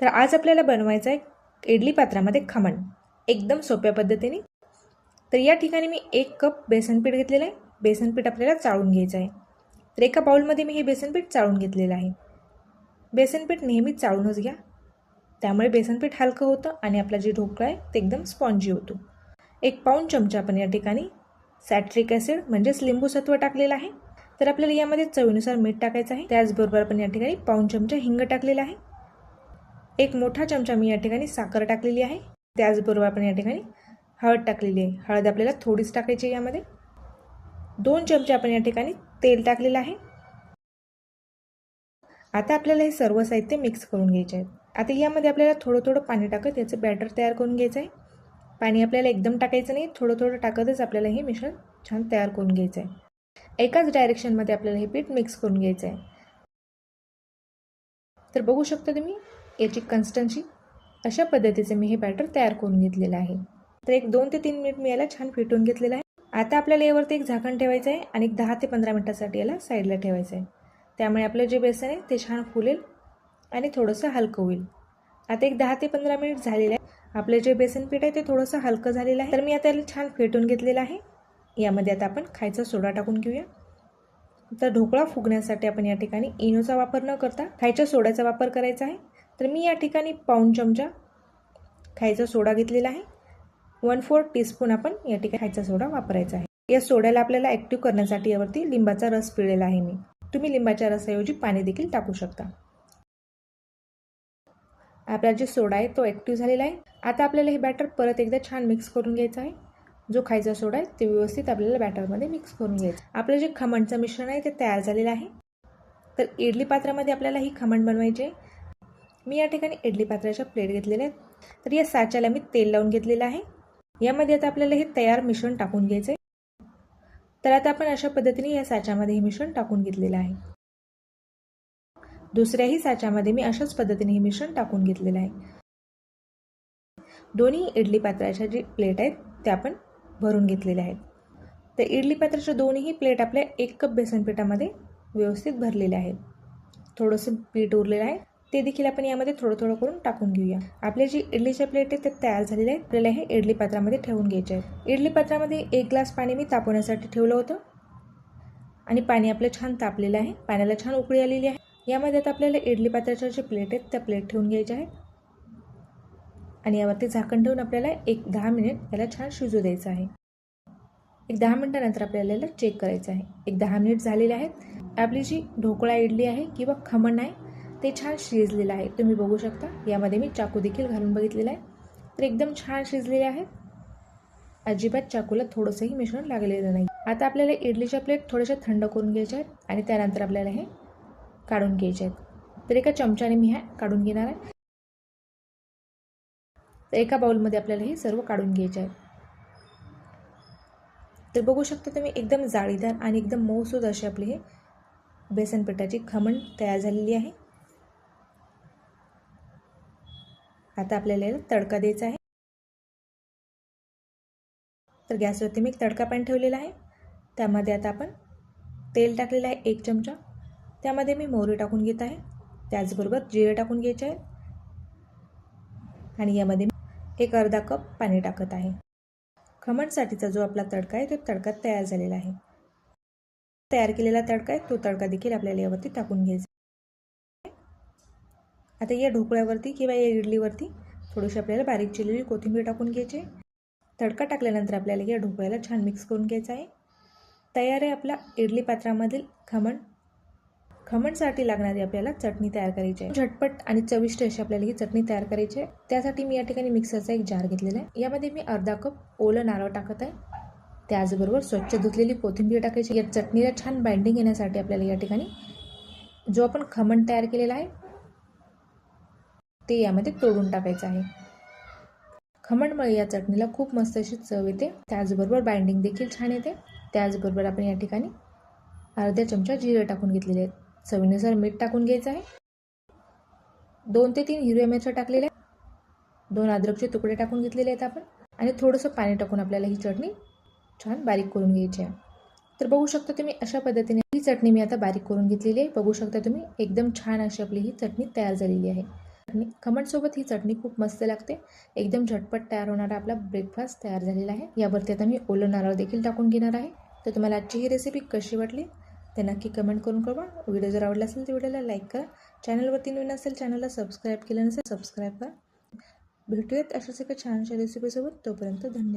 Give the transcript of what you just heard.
तर आज आपल्याला बनवायचं आहे इडली पात्रामध्ये खमण. एकदम सोप्या पद्धतीने. तर या ठिकाणी मी एक कप बेसनपीठ घेतलेलं आहे. बेसनपीठ आपल्याला चाळून घ्यायचं आहे. तर एका बाउलमध्ये मी हे बेसनपीठ चाळून घेतलेलं आहे. बेसनपीठ नेहमी चाळूनच घ्या. त्यामुळे बेसनपीठ हलकं होतं आणि आपला जे ढोकळा आहे ते एकदम स्पॉन्जी होतो. एक पाऊण चमचा आपण या ठिकाणी सॅट्रिक ॲसिड म्हणजेच लिंबू सत्व टाकलेलं आहे. तर आपल्याला यामध्ये चवीनुसार मीठ टाकायचं आहे. त्याचबरोबर आपण या ठिकाणी पाऊण चमचा हिंग टाकलेला आहे. एक मोठा चमचा मी या ठिकाणी साखर टाकलेली आहे. त्याचबरोबर आपण या ठिकाणी हळद टाकलेली आहे. हळद आपल्याला थोडीच टाकायची आहे यामध्ये. दोन चमचे आपण या ठिकाणी तेल टाकलेलं आहे. आता आपल्याला हे सर्व साहित्य मिक्स करून घ्यायचे आहे. आता यामध्ये आपल्याला थोडं थोडं पाणी टाकत याचं बॅटर तयार करून घ्यायचं आहे. पाणी आपल्याला एकदम टाकायचं नाही. थोडं थोडं टाकतच आपल्याला हे मिश्रण छान तयार करून घ्यायचं आहे. एकाच डायरेक्शनमध्ये आपल्याला हे पीठ मिक्स करून घ्यायचं आहे. तर बघू शकता तुम्ही याची कन्स्टन्सी अशा पद्धतीचे मी हे बॅटर तयार करून घेतलेलं आहे. तर एक दोन ते तीन मिनिट मी याला छान फिटून घेतलेलं आहे. आता आपल्याला यावरती एक झाकण ठेवायचं आहे आणि एक दहा ते पंधरा मिनटासाठी याला साईडला ठेवायचं आहे. त्यामुळे आपलं जे बेसन आहे ते छान फुलेल आणि थोडंसं हलकं होईल. आता एक दहा ते पंधरा मिनिट झालेलं आहे आपलं जे बेसन पीठ आहे ते थोडंसं हलकं झालेलं आहे. तर मी आता याला छान फेटून घेतलेलं आहे. यामध्ये आता आपण खायचा सोडा टाकून घेऊया. तर ढोकळा फुगण्यासाठी आपण या ठिकाणी इनोचा वापर न करता खायच्या सोड्याचा वापर करायचा आहे. तर मी या ठिकाणी पाऊण चमचा खायचा सोडा घेतलेला आहे. वन फोर टीस्पून आपण या ठिकाणी खायचा सोडा वापरायचा आहे. या सोड्याला आपल्याला ॲक्टिव्ह करण्यासाठी यावरती लिंबाचा रस पिळलेला आहे मी. तुम्ही लिंबाच्या रसाऐवजी पाणी देखील टाकू शकता. आपला जे सोडा आहे तो ॲक्टिव्ह झालेला आहे. आता आपल्याला हे बॅटर परत एकदा छान मिक्स करून घ्यायचं आहे. जो खायचा सोडा आहे ते व्यवस्थित आपल्याला बॅटरमध्ये मिक्स करून घ्यायचं आपलं जे खमणचं मिश्रण आहे ते तयार झालेलं आहे. तर इडली पात्रामध्ये आपल्याला ही खमण बनवायची आहे. मी या ठिकाणी इडली पात्राच्या प्लेट घेतलेल्या आहेत. तर या साच्याला मी तेल लावून घेतलेलं आहे. यामध्ये आता आपल्याला हे तयार मिश्रण टाकून घ्यायचं आहे तर आता आपण अशा पद्धतीने या साच्यामध्ये हे मिश्रण टाकून घेतलेलं आहे. दुसऱ्याही साच्यामध्ये मी अशाच पद्धतीने हे मिश्रण टाकून घेतलेलं आहे. दोन्ही इडली पात्राच्या जी प्लेट आहेत त्या आपण भरून घेतलेल्या आहेत. तर इडली पात्राच्या दोन्ही प्लेट आपल्या एक कप बेसन पिठामध्ये व्यवस्थित भरलेल्या आहेत. थोडंसं पीठ उरलेलं आहे. ते देखील आपण यामध्ये थोडं थोडं करून टाकून घेऊया. आपले जी इडलीच्या प्लेट आहेत ते तयार झालेले आहेत. आपल्याला हे इडली पात्रामध्ये ठेवून घ्यायचे आहेत. इडली पात्रामध्ये एक ग्लास पाणी मी तापवण्यासाठी ठेवलं होतं. आणि पाणी आपलं छान तापलेलं आहे. पाण्याला छान उकळी आलेली आहे. यामध्ये आता आपल्याला इडली पात्राच्या जे प्लेट आहेत त्या प्लेट ठेवून घ्यायच्या आहेत. आणि यावरती झाकण ठेवून आपल्याला एक दहा मिनिट याला छान शिजू द्यायचं आहे. एक दहा मिनटानंतर आपल्याला याला चेक करायचं आहे. एक दहा मिनिट झालेले आहेत. आपली जी ढोकळा इडली आहे किंवा खमण आहे ते छान शिजलेलं आहे. तुम्ही बघू शकता. यामध्ये मी चाकू देखील घालून बघितलेलं आहे. तर एकदम छान शिजलेले आहे. अजिबात चाकूला थोडंसंही मिश्रण लागलेलं नाही. आता आपल्याला इडलीच्या प्लेट थोड्याशा थंड करून घ्यायच्या आहेत आणि त्यानंतर आपल्याला हे काढून घ्यायचे आहेत. तर एका चमच्याने मी ह्या काढून घेणार आहे. तर एका बाउलमध्ये आपल्याला हे सर्व काढून घ्यायचे आहेत. तर बघू शकता तुम्ही एकदम जाळीदार आणि एकदम मऊसूद अशी आपली हे बेसन पिठाची खमण तयार झालेली आहे. आता आपल्याला याला तडका द्यायचा आहे. तर गॅसवरती मी एक तडका पॅन ठेवलेला आहे. त्यामध्ये आता आपण तेल टाकलेलं आहे एक चमचा. त्यामध्ये मी मोहरी टाकून घेत आहे. त्याचबरोबर जिरे टाकून घ्यायचे आहे आणि यामध्ये मी एक अर्धा कप पाणी टाकत आहे. खमणसाठीचा जो आपला तडका आहे तो तडका तयार झालेला आहे. तयार केलेला तडका आहे तो तडका देखील आपल्याला यावरती टाकून घ्यायचा आता या ढोकळ्यावरती किंवा या इडलीवरती थोडीशी आपल्याला बारीक चिरलेली कोथिंबीर टाकून घ्यायची. तडका टाकल्यानंतर आपल्याला या ढोकळ्याला छान मिक्स करून घ्यायचं आहे. तयार आहे आपला इडली पात्रामधील खमण. खमणसाठी लागणारी आपल्याला चटणी तयार करायची आहे. झटपट आणि चविष्ट अशी आपल्याला ही चटणी तयार करायची आहे. त्यासाठी मी या ठिकाणी मिक्सरचा एक जार घेतलेला आहे. यामध्ये मी अर्धा कप ओलं नारळ टाकत आहे. त्याचबरोबर स्वच्छ धुतलेली कोथिंबीर टाकायची. या चटणीला छान बाइंडिंग येण्यासाठी आपल्याला या ठिकाणी जो आपण खमण तयार केलेला आहे ते यामध्ये तोडून टाकायचं आहे. खमणमळी या चटणीला खूप मस्त अशी चव येते. त्याचबरोबर बाइंडिंग देखील छान येते. त्याचबरोबर आपण या ठिकाणी अर्ध्या चमचा जिरे टाकून घेतलेले आहेत. चवीनुसार मीठ टाकून घ्यायचं आहे. दोन ते तीन हिरव्या मिरच्या टाकलेल्या आहेत. दोन अद्रकचे तुकडे टाकून घेतलेले आहेत आपण. आणि थोडंसं पाणी टाकून आपल्याला ही चटणी छान बारीक करून घ्यायची आहे. तर बघू शकता तुम्ही अशा पद्धतीने ही चटणी मी आता बारीक करून घेतलेली आहे. बघू शकता तुम्ही एकदम छान अशी आपली ही चटणी तयार झालेली आहे. चटणी खमणसोबत ही चटणी खूप मस्त लागते. एकदम झटपट तयार होणारा आपला ब्रेकफास्ट तयार झालेला आहे. यावरती आता मी ओलं नारळ देखील टाकून घेणार आहे. तर तुम्हाला आजची ही रेसिपी कशी वाटली? ते नक्की कमेंट करून कळवा. व्हिडिओ जर आवडला असेल तर व्हिडिओला लाईक करा. चॅनलवरती नवीन असेल चॅनलला सबस्क्राईब केलं नसेल सबस्क्राईब करा. भेटूयात अशाच एका छानशा रेसिपीसोबत तोपर्यंत धन्यवाद.